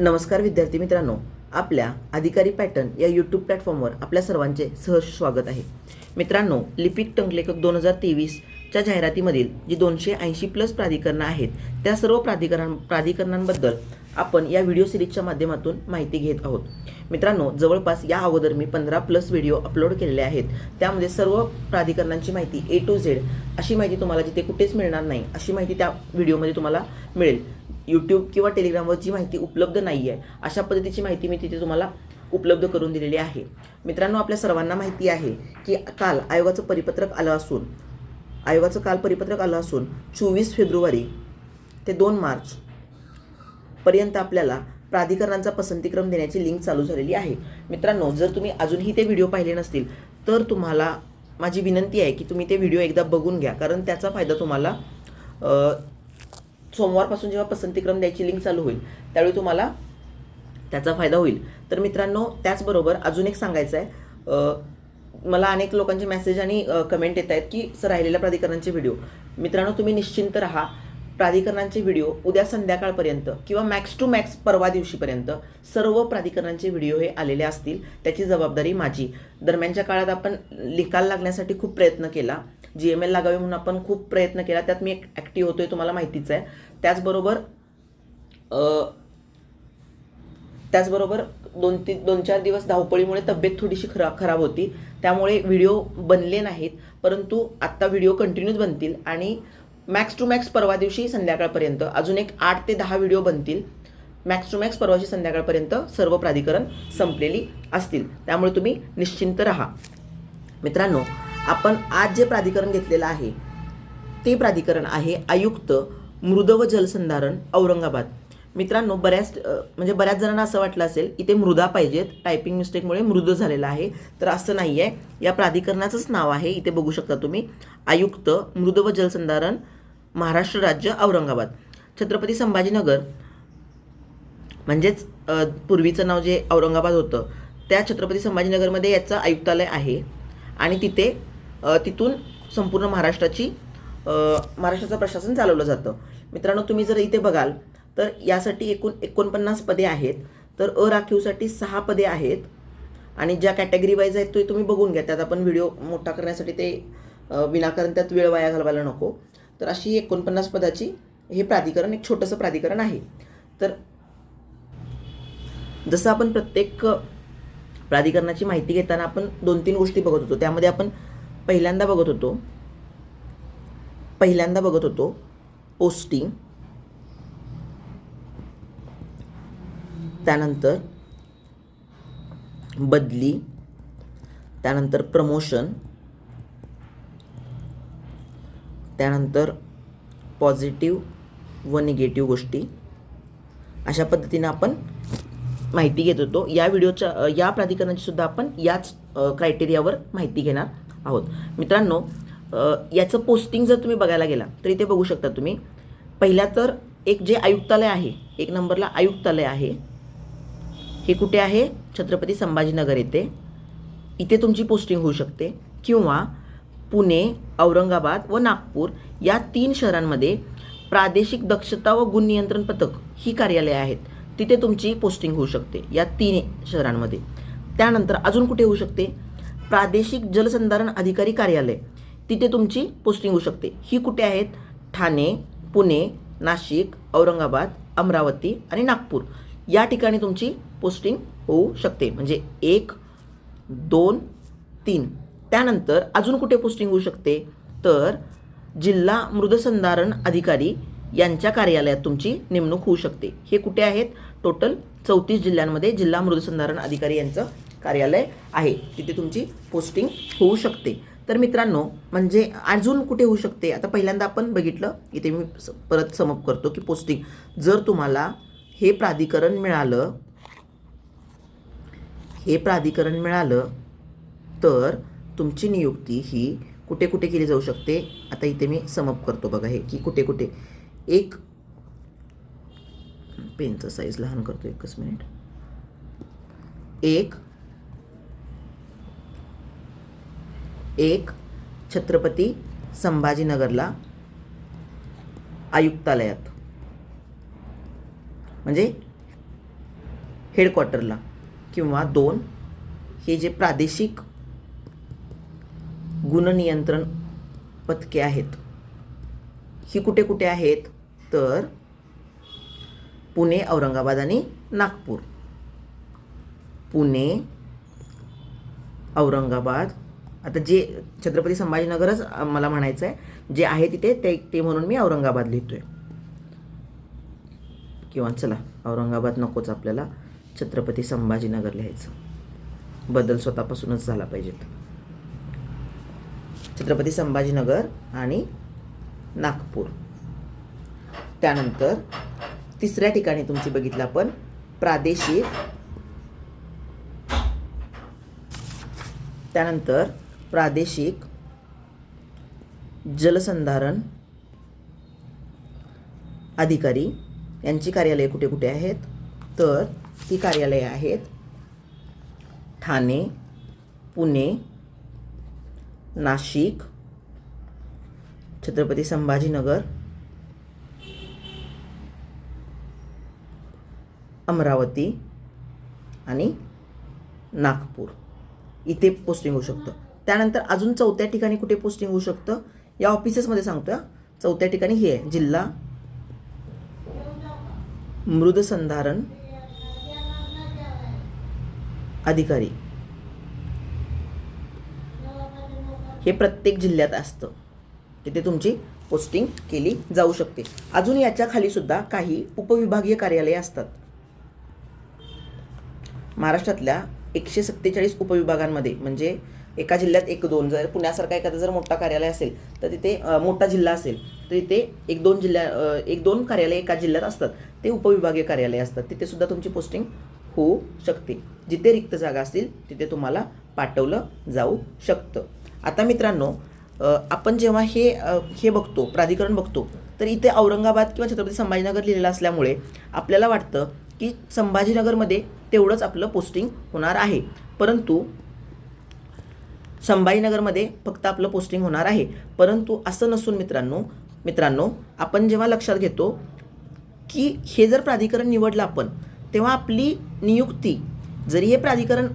नमस्कार विद्यार्थी मित्रांनो आपल्या अधिकारी पॅटर्न या यूट्यूब प्लॅटफॉर्मवर आपल्या सर्वांचे सहर्ष स्वागत आहे. मित्रांनो लिपिक टंकलेखक दोन हजार तेवीसच्या जाहिरातीमधील जी दोनशे ऐंशी प्लस प्राधिकरणं आहेत त्या सर्व प्राधिकरण प्राधिकरणांबद्दल आपण या व्हिडिओ सिरीजच्या माध्यमातून माहिती घेत आहोत. मित्रांनो जवळपास या अगोदर मी पंधरा प्लस व्हिडिओ अपलोड केलेले आहेत. त्यामध्ये सर्व प्राधिकरणांची माहिती ए टू झेड अशी माहिती तुम्हाला जिथे कुठेच मिळणार नाही अशी माहिती त्या व्हिडिओमध्ये तुम्हाला मिळेल. यूट्यूब किंवा टेलिग्रामवर जी माहिती उपलब्ध नाही आहे अशा पद्धतीची माहिती मी तिथे तुम्हाला उपलब्ध करून दिलेली आहे. मित्रांनो आपल्या सर्वांना माहिती आहे की काल आयोगाचं परिपत्रक आलं असून आयोगाचं काल परिपत्रक आलं असून चोवीस फेब्रुवारी ते दोन मार्च पर्यंत आपल्याला प्राधिकरणांचा पसंतीक्रम देण्याची लिंक चालू झालेली आहे. मित्रांनो जर तुम्ही अजूनही ते व्हिडिओ पाहिले नसतील तर तुम्हाला माझी विनंती आहे की तुम्ही ते व्हिडिओ एकदा बघून घ्या कारण त्याचा फायदा तुम्हाला सोमवारपासून जेव्हा पसंतीक्रम द्यायची लिंक चालू होईल त्यावेळी तुम्हाला त्याचा फायदा होईल. तर मित्रांनो त्याचबरोबर अजून एक सांगायचं आहे मला अनेक लोकांचे मेसेज आणि कमेंट येत आहेत की सर राहिलेल्या प्राधिकरणांचे व्हिडिओ मित्रांनो तुम्ही निश्चिंत राहा. प्राधिकरणांचे व्हिडिओ उद्या संध्याकाळपर्यंत किंवा मॅक्स टू मॅक्स परवा दिवशीपर्यंत सर्व प्राधिकरणांचे व्हिडिओ हे आलेले असतील. त्याची जबाबदारी माझी. दरम्यानच्या काळात आपण निकाल लागण्यासाठी खूप प्रयत्न केला. जी एम एल लागावी म्हणून आपण खूप प्रयत्न केला. त्यात मी एक ॲक्टिव्ह होतो आहे तुम्हाला माहितीच आहे. त्याचबरोबर त्याचबरोबर दोन तीन दोन चार दिवस धावपळीमुळे तब्येत थोडीशी खराब खराब होती. त्यामुळे व्हिडिओ बनले नाहीत. परंतु आत्ता व्हिडिओ कंटिन्यूच बनतील आणि मॅक्स टू मॅक्स परवा दिवशी संध्याकाळपर्यंत अजून एक आठ ते दहा व्हिडिओ बनतील. मॅक्स टू मॅक्स परवाची संध्याकाळपर्यंत सर्व प्राधिकरण संपलेली असतील. त्यामुळे तुम्ही निश्चिंत राहा. मित्रांनो आपण आज जे प्राधिकरण घेतलेलं आहे ते प्राधिकरण आहे आयुक्त मृद व जलसंधारण औरंगाबाद. मित्रांनो बऱ्याच म्हणजे बऱ्याच जणांना असं वाटलं असेल इथे मृदा पाहिजेत. टायपिंग मिस्टेकमुळे मृद झालेला आहे. तर असं नाही आहे या प्राधिकरणाचंच नाव आहे. इथे बघू शकता तुम्ही. आयुक्त मृद व जलसंधारण महाराष्ट्र राज्य औरंगाबाद. छत्रपती संभाजीनगर. म्हणजेच पूर्वीचं नाव जे औरंगाबाद होतं त्या छत्रपती संभाजीनगरमध्ये याचं आयुक्तालय आहे. आणि तिथे तिथून संपूर्ण महाराष्ट्राची महाराष्ट्राचं प्रशासन चालवलं जातं. मित्रांनो तुम्ही जर इथे बघाल तर यासाठी एकूण एकोणपन्नास पदे आहेत तर अ राखीवसाठी सहा पदे आहेत. आणि ज्या कॅटेगरी वाईज आहेत ते तुम्ही बघून घ्या. त्यात आपण व्हिडिओ मोठा करण्यासाठी ते विनाकारण त्यात वेळ वाया घालवायला नको. तर अशी एकोणपन्नास पदाची हे प्राधिकरण एक छोटंसं प्राधिकरण आहे. तर जसं आपण प्रत्येक प्राधिकरणाची माहिती घेताना आपण दोन तीन गोष्टी बघत होतो. त्यामध्ये आपण पहिल्यांदा बघत होतो. पहिल्यांदा बघत होतो. पोस्टिंग त्यानंतर बदली. त्यानंतर प्रमोशन त्यानंतर पॉझिटिव्ह व निगेटिव्ह गोष्टी. अशा पद्धतीनं आपण माहिती घेत होतो. या व्हिडिओच्या या प्राधिकरणाची सुद्धा आपण याच क्रायटेरियावर माहिती घेणार. आहोत. मित्रांनो याचं पोस्टिंग जर तुम्ही बघायला गेला तर इथे बघू शकता तुम्ही. पहिल्या तर एक जे आयुक्तालय आहे एक नंबरला आयुक्तालय आहे. हे कुठे आहे? छत्रपती संभाजीनगर येथे. इथे तुमची पोस्टिंग होऊ शकते. किंवा पुणे औरंगाबाद व नागपूर या तीन शहरांमध्ये प्रादेशिक दक्षता व गुण नियंत्रण पथक ही कार्यालये आहेत. तिथे तुमची पोस्टिंग होऊ शकते या तीन शहरांमध्ये. त्यानंतर अजून कुठे होऊ शकते? प्रादेशिक जलसंधारण अधिकारी कार्यालय. तिथे तुमची पोस्टिंग होऊ शकते. ही कुठे आहेत? ठाणे पुणे नाशिक औरंगाबाद अमरावती आणि नागपूर. या ठिकाणी तुमची पोस्टिंग होऊ शकते. म्हणजे एक दोन तीन. त्यानंतर अजून कुठे पोस्टिंग होऊ शकते? तर जिल्हा मृदसंधारण अधिकारी यांच्या कार्यालयात तुमची नेमणूक होऊ शकते. हे कुठे आहेत? टोटल चौतीस जिल्ह्यांमध्ये जिल्हा मृदसंधारण अधिकारी यांचं कार्यालय आहे. तिथे तुमची पोस्टिंग होऊ शकते. तर मित्रांनो म्हणजे अजून कुठे होऊ शकते? आता पहिल्यांदा आपण बघितलं इथे मी स- परत समप करतो की पोस्टिंग जर तुम्हाला हे प्राधिकरण मिळालं हे प्राधिकरण मिळालं तर तुमची नियुक्ती ही कुठे कुठे केली जाऊ शकते? आता इथे मी समप करतो बघा हे की कुठे कुठे. एक पेनचा साईज लहान करतो एकच मिनिट एक एक छत्रपती संभाजीनगरला आयुक्तालयात. म्हणजे हेडक्वार्टरला किंवा दोन हे जे प्रादेशिक गुणनियंत्रण पथके आहेत ही कुठे कुठे आहेत? तर पुणे औरंगाबाद आणि नागपूर. पुणे औरंगाबाद आता जे छत्रपती संभाजीनगरच मला म्हणायचं आहे जे आहे तिथे ते ते म्हणून मी औरंगाबाद लिहितो आहे किंवा चला औरंगाबाद नकोच आपल्याला छत्रपती संभाजीनगर लिहायचं. बदल स्वतःपासूनच झाला पाहिजेत. छत्रपती संभाजीनगर आणि नागपूर. त्यानंतर तिसऱ्या ठिकाणी तुमची बघितलं आपण प्रादेशिक. त्यानंतर प्रादेशिक जलसंधारण अधिकारी यांची कार्यालये कुठे कुठे आहेत? तर ती कार्यालये आहेत ठाणे पुणे नाशिक छत्रपती संभाजीनगर अमरावती आणि नागपूर. इथे पोस्टिंग होऊ शकतं. त्यानंतर अजून चौथ्या ठिकाणी कुठे पोस्टिंग होऊ शकतं? या ऑफिसेसमध्ये सांगतो चौथ्या ठिकाणी हे आहे जिल्हा. मृदसंधारण अधिकारी. हे प्रत्येक जिल्ह्यात असतं. तिथे तुमची पोस्टिंग केली जाऊ शकते. अजून याच्या खाली सुद्धा काही उपविभागीय कार्यालये असतात. महाराष्ट्रातल्या एकशे सत्तेचाळीस उपविभागांमध्ये म्हणजे एका जिल्ह्यात एक दोन. जर पुण्यासारखा एखादा जर मोठा कार्यालय असेल तर तिथे मोठा जिल्हा असेल तर तिथे एक दोन जिल्ह्या एक दोन कार्यालय एका जिल्ह्यात असतात. ते उपविभागीय कार्यालय असतात. तिथे सुद्धा तुमची पोस्टिंग होऊ शकते. जिथे रिक्त जागा असतील तिथे तुम्हाला पाठवलं जाऊ शकतं. आता मित्रांनो आपण जेव्हा हे हे बघतो प्राधिकरण बघतो तर इथे औरंगाबाद किंवा छत्रपती संभाजीनगर लिहिलेलं असल्यामुळे आपल्याला वाटतं की संभाजीनगरमध्ये तेवढंच आपलं पोस्टिंग होणार आहे. परंतु संभाजीनगरमध्ये फक्त आपलं पोस्टिंग होणार आहे. परंतु असं नसून मित्रांनो मित्रांनो आपण जेव्हा लक्षात घेतो की हे जर प्राधिकरण निवडलं आपण तेव्हा आपली नियुक्ती जरी हे प्राधिकरण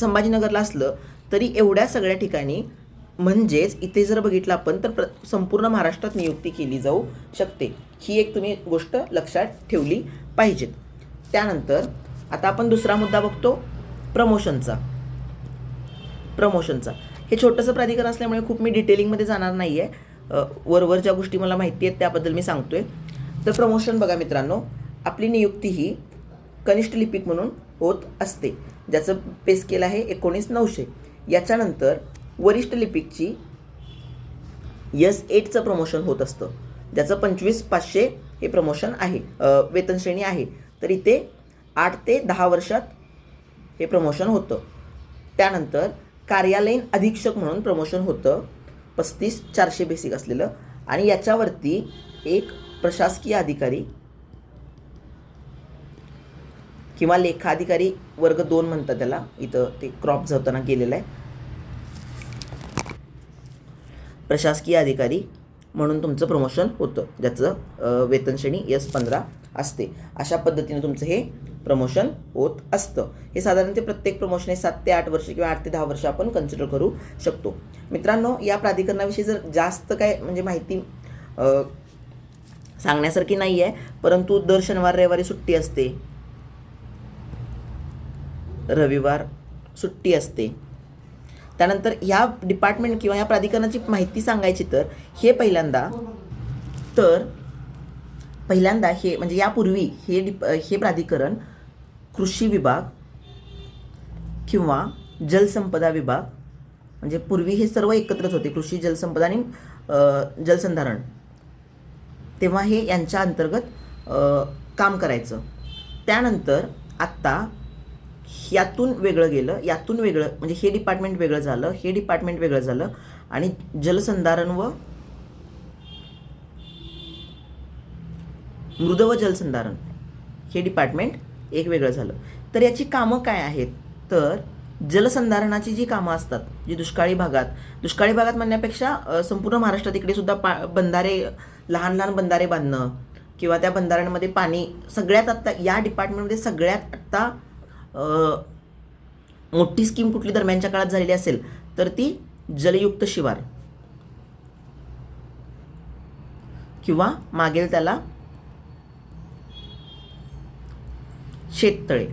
संभाजीनगरला असलं तरी एवढ्या सगळ्या ठिकाणी म्हणजेच इथे जर बघितलं आपण तर प्र संपूर्ण महाराष्ट्रात नियुक्ती केली जाऊ शकते. ही एक तुम्ही गोष्ट लक्षात ठेवली पाहिजेत. त्यानंतर आता आपण दुसरा मुद्दा बघतो प्रमोशनचा प्रमोशनचा हे छोटंसं प्राधिकरण असल्यामुळे खूप मी डिटेलिंगमध्ये जाणार नाही आहे वरवर ज्या गोष्टी मला माहिती आहेत त्याबद्दल मी सांगतोय. तर प्रमोशन बघा मित्रांनो आपली नियुक्ती ही कनिष्ठ लिपिक म्हणून होत असते. ज्याचं पे स्केल आहे एकोणीस नऊशे. याच्यानंतर वरिष्ठ लिपिकची यस एटचं प्रमोशन होत असतं. ज्याचं पंचवीस पाचशे हे प्रमोशन आहे. वेतनश्रेणी आहे. तर इथे आठ ते दहा वर्षात हे प्रमोशन होतं. त्यानंतर कार्यालयीन अधीक्षक म्हणून प्रमोशन होतं. पस्तीस चारशे बेसिक असलेलं. आणि याच्यावरती एक प्रशासकीय अधिकारी किंवा लेखाधिकारी वर्ग दोन म्हणतात त्याला. इथं ते क्रॉप झवताना गेलेलं आहे. प्रशासकीय अधिकारी म्हणून तुमचं प्रमोशन होतं. ज्याचं वेतनश्रेणी यस एस पंधरा. असते. अशा पद्धतीने तुमचं हे प्रमोशन होत असतं. हे साधारण ते प्रत्येक प्रमोशन हे सात ते आठ वर्ष किंवा आठ ते दहा वर्ष आपण कन्सिडर करू शकतो. मित्रांनो या प्राधिकरणाविषयी जर जास्त काय म्हणजे माहिती सांगण्यासारखी नाही आहे परंतु दर शनिवार रविवारी सुट्टी असते. रविवार सुट्टी असते. त्यानंतर ह्या डिपार्टमेंट किंवा या प्राधिकरणाची माहिती सांगायची तर हे पहिल्यांदा तर पहिल्यांदा हे म्हणजे यापूर्वी हे डिप हे प्राधिकरण कृषी विभाग किंवा जलसंपदा विभाग म्हणजे पूर्वी हे सर्व एकत्रच होते कृषी जलसंपदा आणि जलसंधारण. तेव्हा हे यांच्या अंतर्गत काम करायचं. त्यानंतर आत्ता यातून वेगळं गेलं यातून वेगळं म्हणजे हे डिपार्टमेंट वेगळं झालं हे डिपार्टमेंट वेगळं झालं आणि जलसंधारण व मृद व जलसंधारण हे डिपार्टमेंट एक वेगळं झालं. तर याची कामं काय आहेत? तर जलसंधारणाची जी कामं असतात जी दुष्काळी भागात दुष्काळी भागात म्हणण्यापेक्षा संपूर्ण महाराष्ट्रात इकडे सुद्धा पा बंधारे लहान लहान बंधारे बांधणं किंवा त्या बंधाऱ्यांमध्ये पाणी सगळ्यात आत्ता या डिपार्टमेंटमध्ये सगळ्यात आत्ता मोठी स्कीम कुठली दरम्यानच्या काळात झालेली असेल तर ती जलयुक्त शिवार. किंवा मागेल त्याला शेततळे.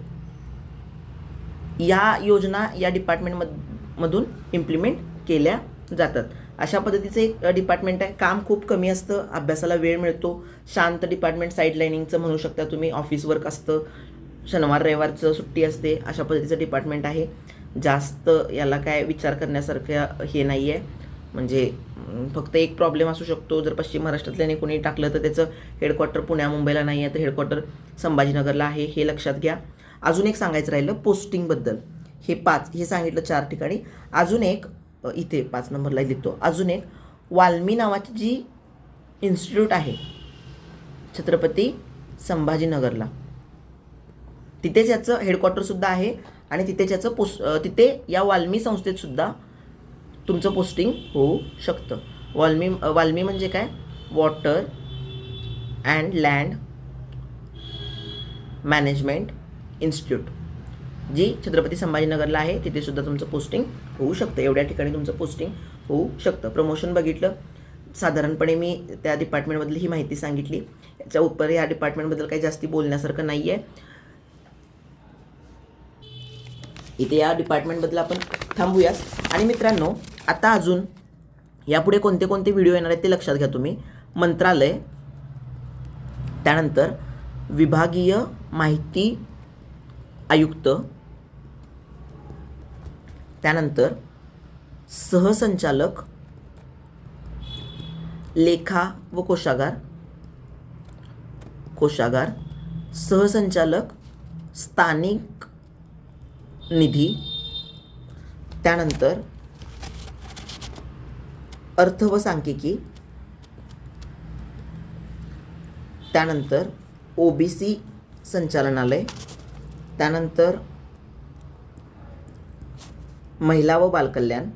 या योजना या डिपार्टमेंट मधून इम्प्लिमेंट केल्या जातात. अशा पद्धतीचं एक डिपार्टमेंट आहे. काम खूप कमी असतं अभ्यासाला वेळ मिळतो. शांत डिपार्टमेंट साईड लाईनिंगचं म्हणू शकता तुम्ही. ऑफिस वर्क असतं शनिवार रविवारचं सुट्टी असते अशा पद्धतीचं डिपार्टमेंट आहे. जास्त याला काय विचार करण्यासारखं हे नाही आहे म्हणजे फक्त एक प्रॉब्लेम असू शकतो. जर पश्चिम महाराष्ट्रातल्याने कोणी टाकलं तर त्याचं हेडक्वार्टर पुण्या मुंबईला नाही आहे तर हेडक्वार्टर संभाजीनगरला आहे हे लक्षात घ्या. अजून एक सांगायचं राहिलं पोस्टिंगबद्दल हे पाच हे सांगितलं चार ठिकाणी. अजून एक इथे पाच नंबरला लिहितो. अजून एक वाल्मी नावाची जी इन्स्टिट्यूट आहे छत्रपती संभाजीनगरला. तिथेच याचं हेडक्वार्टरसुद्धा आहे आणि तिथेच याचं पोस्ट तिथे या वाल्मी संस्थेतसुद्धा तुमचं पोस्टिंग होऊ शकतं. वाल्मी वाल्मी म्हणजे काय? Water and land management institute जी छत्रपती संभाजीनगरला आहे तिथे सुद्धा तुमचं पोस्टिंग होऊ शकतं. एवढ्या ठिकाणी तुमचं पोस्टिंग होऊ शकतं. प्रमोशन बघितलं. साधारणपणे मी त्या डिपार्टमेंटमधली ही माहिती सांगितली. याच्या उपर या डिपार्टमेंटबद्दल काही जास्ती बोलण्यासारखं नाही आहे इथे या डिपार्टमेंटबद्दल आपण थांबूयात. आणि मित्रांनो आता अजून यापुढे कोणते कोणते व्हिडिओ येणार आहेत ते लक्षात घ्या तुम्ही. मंत्रालय त्यानंतर विभागीय माहिती आयुक्त त्यानंतर सहसंचालक लेखा व कोशागार कोशागार सहसंचालक स्थानिक निधी त्यानंतर अर्थ व सांख्यिकी त्यानंतर ओ बी सी संचालनालय त्यानंतर महिला व बालकल्याण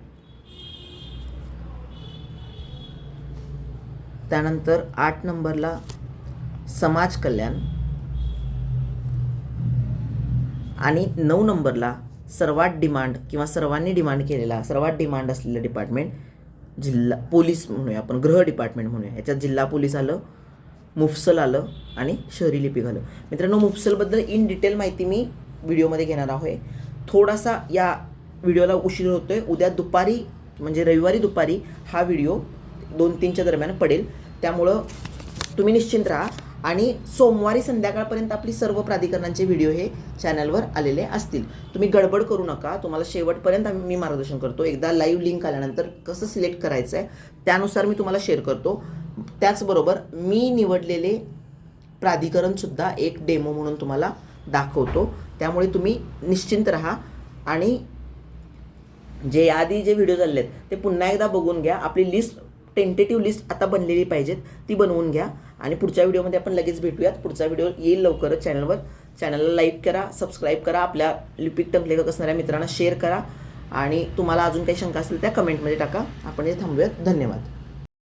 त्यानंतर आठ नंबरला समाज कल्याण आणि नऊ नंबरला सर्वात डिमांड किंवा सर्वांनी डिमांड केलेला सर्वात डिमांड असलेलं डिपार्टमेंट जिल्हा पोलीस म्हणूया आपण गृह डिपार्टमेंट म्हणूया. याच्यात जिल्हा पोलीस आलं मुफसल आलं आणि शहरी लिपिक आलं मित्रांनो मुफसलबद्दल इन डिटेल माहिती मी व्हिडिओमध्ये घेणार आहे. थोडासा या व्हिडिओला उशीर होतो आहे उद्या दुपारी म्हणजे रविवारी दुपारी हा व्हिडिओ दोन तीनच्या दरम्यान पडेल. त्यामुळं तुम्ही निश्चिंत राहा. आणि सोमवारी संध्याकाळपर्यंत आपली सर्व प्राधिकरणांचे व्हिडिओ हे चॅनलवर आलेले असतील. तुम्ही गडबड करू नका. तुम्हाला शेवटपर्यंत आम्ही- मी मार्गदर्शन करतो. एकदा लाईव्ह लिंक आल्यानंतर कसं सिलेक्ट करायचं आहे त्यानुसार मी तुम्हाला शेअर करतो. त्याचबरोबर मी निवडलेले प्राधिकरणसुद्धा एक डेमो म्हणून तुम्हाला दाखवतो. त्यामुळे तुम्ही निश्चिंत राहा. आणि जे आधी जे व्हिडिओ झालेले आहेत ते पुन्हा एकदा बघून घ्या. आपली लिस्ट टेंटेटिव्ह लिस्ट आता बनलेली पाहिजेत ती बनवून घ्या. आणि पुढच्या व्हिडिओमध्ये आपण लगेच भेटूयात. पुढचा व्हिडिओ येईल लवकरच चॅनलवर. चॅनलला लाईक करा सबस्क्राईब करा आपल्या लिपिक टंकलेखक असणाऱ्या मित्रांना शेअर करा. आणि तुम्हाला अजून काही शंका असेल त्या कमेंटमध्ये टाका. आपण हे थांबूयात. धन्यवाद.